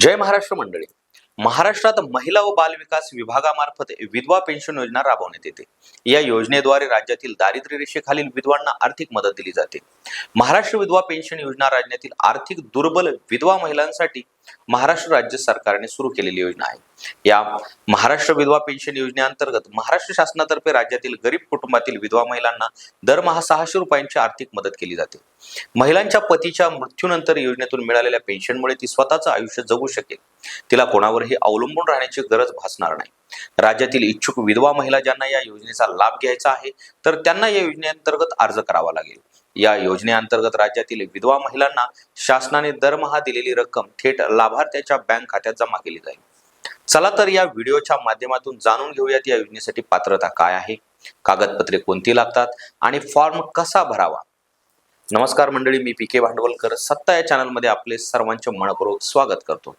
जय महाराष्ट्र मंडळी. महाराष्ट्रात महिला व बालविकास विभागामार्फत विधवा पेन्शन योजना राबवण्यात येते. या योजनेद्वारे राज्यातील दारिद्र्य रेषेखालील विधवांना आर्थिक मदत दिली जाते. महाराष्ट्र विधवा पेन्शन योजना राज्यातील आर्थिक दुर्बल विधवा महिलांसाठी महाराष्ट्र राज्य सरकारने सुरू केलेली योजना आहे. या महाराष्ट्र विधवा पेन्शन योजनेअंतर्गत महाराष्ट्र शासनातर्फे राज्यातील गरीब कुटुंबातील विधवा महिलांना दरमहा सहाशे रुपयांची आर्थिक मदत केली जाते. महिलांच्या पतीच्या मृत्यूनंतर योजनेतून मिळालेल्या पेन्शनमुळे ती स्वतःचं आयुष्य जगू शकेल. तिला कोणावरही अवलंबून राहण्याची गरज भासणार नाही. राज्यातील इच्छुक विधवा महिला ज्यांना या योजनेचा लाभ घ्यायचा आहे तर त्यांना या योजनेअंतर्गत अर्ज करावा लागेल. या योजनेअंतर्गत राज्यातील विधवा महिलांना शासनाने दरमहा दिलेली रक्कम थेट लाभार्थ्याच्या बँक खात्यात जमा केली जाईल. चला तर या व्हिडिओच्या माध्यमातून जाणून घेऊयात या योजनेसाठी पात्रता काय आहे कागदपत्रे कोणती लागतात आणि फॉर्म कसा भरावा? नमस्कार मंडळी मी पी के भांडवलकर. सत्ता या चॅनलमध्ये आपले सर्वांचे मनपूर्वक स्वागत करतो.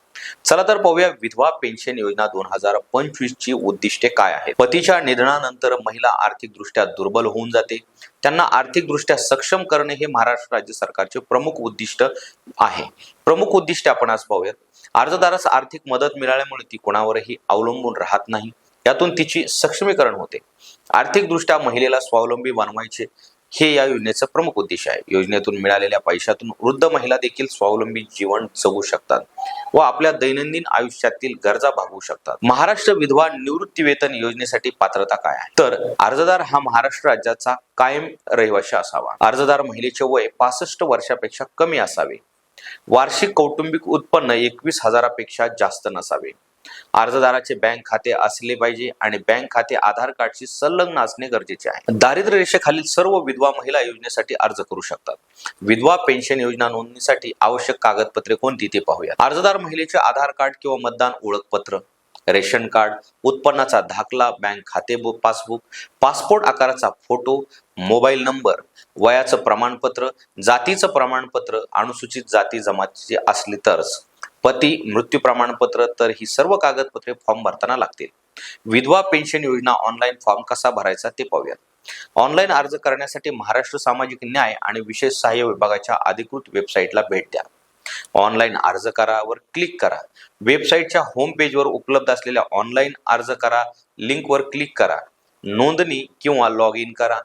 चला तर पाहूया विधवा पेन्शन योजना दोन हजार पंचवीस ची उद्दिष्टे काय आहेत. पतीच्या निधनानंतर महिला आर्थिकदृष्ट्या दुर्बल होऊन जाते. त्यांना आर्थिकदृष्ट्या सक्षम करणे हे महाराष्ट्र राज्य सरकारचे प्रमुख उद्दिष्ट आहे. प्रमुख उद्दिष्ट आपण आज पाहूयात. अर्जदारास आर्थिक मदत मिळाल्यामुळे ती कोणावरही अवलंबून राहत नाही. यातून तिची सक्षमीकरण होते. आर्थिकदृष्ट्या महिलेला स्वावलंबी बनवायचे हे या योजनेचं प्रमुख उद्देश आहे. योजनेतून मिळालेल्या पैशातून वृद्ध महिला देखील स्वावलंबी जीवन जगू शकतात व आपल्या दैनंदिन आयुष्यातील गरजा भागवू शकतात. महाराष्ट्र विधवा निवृत्ती वेतन योजनेसाठी पात्रता काय आहे? तर अर्जदार हा महाराष्ट्र राज्याचा कायम रहिवाशी असावा. अर्जदार महिलेचे वय पासष्ट वर्षापेक्षा कमी असावे. वार्षिक कौटुंबिक उत्पन्न एकवीस हजारापेक्षा जास्त नसावे. अर्जदाराचे बँक खाते असले पाहिजे आणि बँक खाते आधार कार्डशी संलग्न असणे गरजेचे आहे. दारिद्र्य रेषेखालील सर्व विधवा महिला योजनेसाठी अर्ज करू शकतात. विधवा पेन्शन योजना नोंदणीसाठी आवश्यक कागदपत्रे कोणती ते पाहूया अर्जदार महिलेचे आधार कार्ड किंवा मतदान ओळखपत्र रेशन कार्ड उत्पन्नाचा दाखला बँक खाते बुक पासबुक पासपोर्ट आकाराचा फोटो मोबाईल नंबर वयाचं प्रमाणपत्र जातीचं प्रमाणपत्र अनुसूचित जाती जमातीचे असले तरच. पती मृत्यू प्रमाणपत्र तर ही सर्व कागदपत्रे फॉर्म भरताना लागतील. विधवा पेन्शन योजना ऑनलाईन फॉर्म कसा भरायचा ते पाहूयात. ऑनलाईन अर्ज करण्यासाठी महाराष्ट्र सामाजिक न्याय आणि विशेष सहाय्य विभागाच्या अधिकृत वेबसाईटला भेट द्या. ऑनलाईन अर्ज करावर क्लिक करा. वेबसाईटच्या होम पेजवर उपलब्ध असलेल्या ऑनलाईन अर्ज करा लिंकवर क्लिक करा. नोंदणी किंवा लॉग इन करा.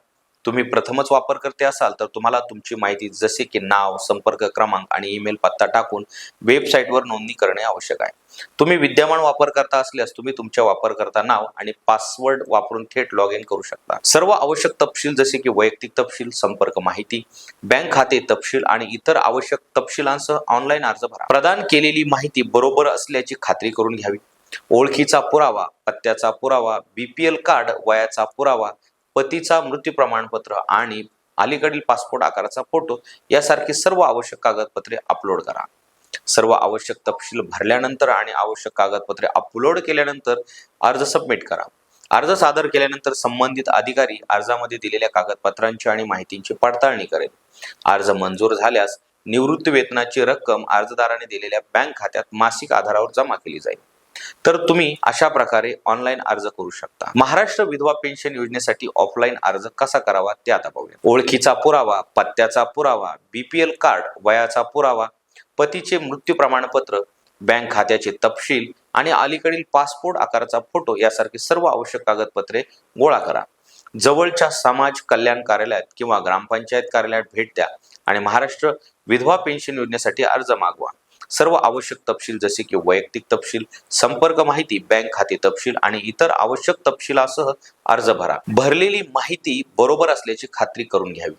तुम्ही प्रथमच वापरकर्ते असाल तर तुम्हाला तुमची माहिती जसे की नाव संपर्क क्रमांक आणि ईमेल पत्ता टाकून वेबसाईटवर नोंदणी करणे आवश्यक आहे. तुम्ही विद्यमान वापरकर्ता असल्यास तुम्ही तुमच्या वापरकर्ता नाव आणि पासवर्ड वापरून थेट लॉग इन करू शकता. सर्व आवश्यक तपशील जसे की वैयक्तिक तपशील संपर्क माहिती बँक खाते तपशील आणि इतर आवश्यक तपशिलांसह ऑनलाईन अर्ज भरा. प्रदान केलेली माहिती बरोबर असल्याची खात्री करून घ्यावी. ओळखीचा पुरावा पत्त्याचा पुरावा बीपीएल कार्ड वयाचा पुरावा पतीचा मृत्यू प्रमाणपत्र आणि अलीकडील पासपोर्ट आकाराचा फोटो यासारखी सर्व आवश्यक कागदपत्रे अपलोड करा. सर्व आवश्यक तपशील भरल्यानंतर आणि आवश्यक कागदपत्रे अपलोड केल्यानंतर अर्ज सबमिट करा. अर्ज सादर केल्यानंतर संबंधित अधिकारी अर्जामध्ये दिलेल्या कागदपत्रांची आणि माहितींची पडताळणी करेल. अर्ज मंजूर झाल्यास निवृत्ती वेतनाची रक्कम अर्जदाराने दिलेल्या बँक खात्यात मासिक आधारावर जमा केली जाईल. तर तुम्ही अशा प्रकारे ऑनलाईन अर्ज करू शकता. महाराष्ट्र विधवा पेन्शन योजनेसाठी ऑफलाईन अर्ज कसा करावा ते आता पाहूया ओळखीचा पुरावा पत्त्याचा पुरावा बीपीएल कार्ड वयाचा पुरावा पतीचे मृत्यू प्रमाणपत्र बँक खात्याचे तपशील आणि अलीकडील पासपोर्ट आकाराचा फोटो यासारखी सर्व आवश्यक कागदपत्रे गोळा करा. जवळच्या समाज कल्याण कार्यालयात किंवा ग्रामपंचायत कार्यालयात भेट द्या आणि महाराष्ट्र विधवा पेन्शन योजनेसाठी अर्ज मागवा. सर्व आवश्यक तपशील जसे की वैयक्तिक तपशील संपर्क माहिती बँक खाते तपशील आणि इतर आवश्यक तपशिलासह अर्ज भरा. भरलेली माहिती बरोबर असल्याची खात्री करून घ्यावी.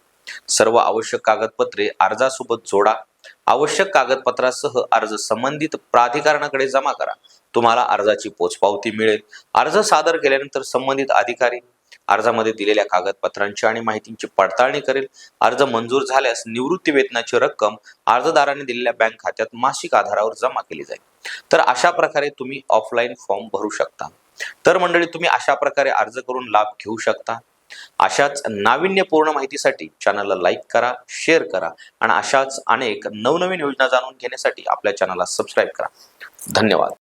सर्व आवश्यक कागदपत्रे अर्जासोबत जोडा. आवश्यक कागदपत्रासह अर्ज संबंधित प्राधिकरणाकडे जमा करा. तुम्हाला अर्जाची पोचपावती मिळेल. अर्ज सादर केल्यानंतर संबंधित अधिकारी अर्जामध्ये दिलेल्या कागदपत्रांची आणि माहितींची पडताळणी करेल. अर्ज मंजूर झाल्यास निवृत्ती वेतनाची रक्कम अर्जदाराने दिलेल्या बँक खात्यात मासिक आधारावर जमा केली जाईल. तर अशा प्रकारे तुम्ही ऑफलाईन फॉर्म भरू शकता. तर मंडळी तुम्ही अशा प्रकारे अर्ज करून लाभ घेऊ शकता. अशाच नाविन्यपूर्ण माहितीसाठी चॅनलला लाईक करा शेअर करा आणि अशाच अनेक नवनवीन योजना जाणून घेण्यासाठी आपल्या चॅनलला सबस्क्राईब करा. धन्यवाद.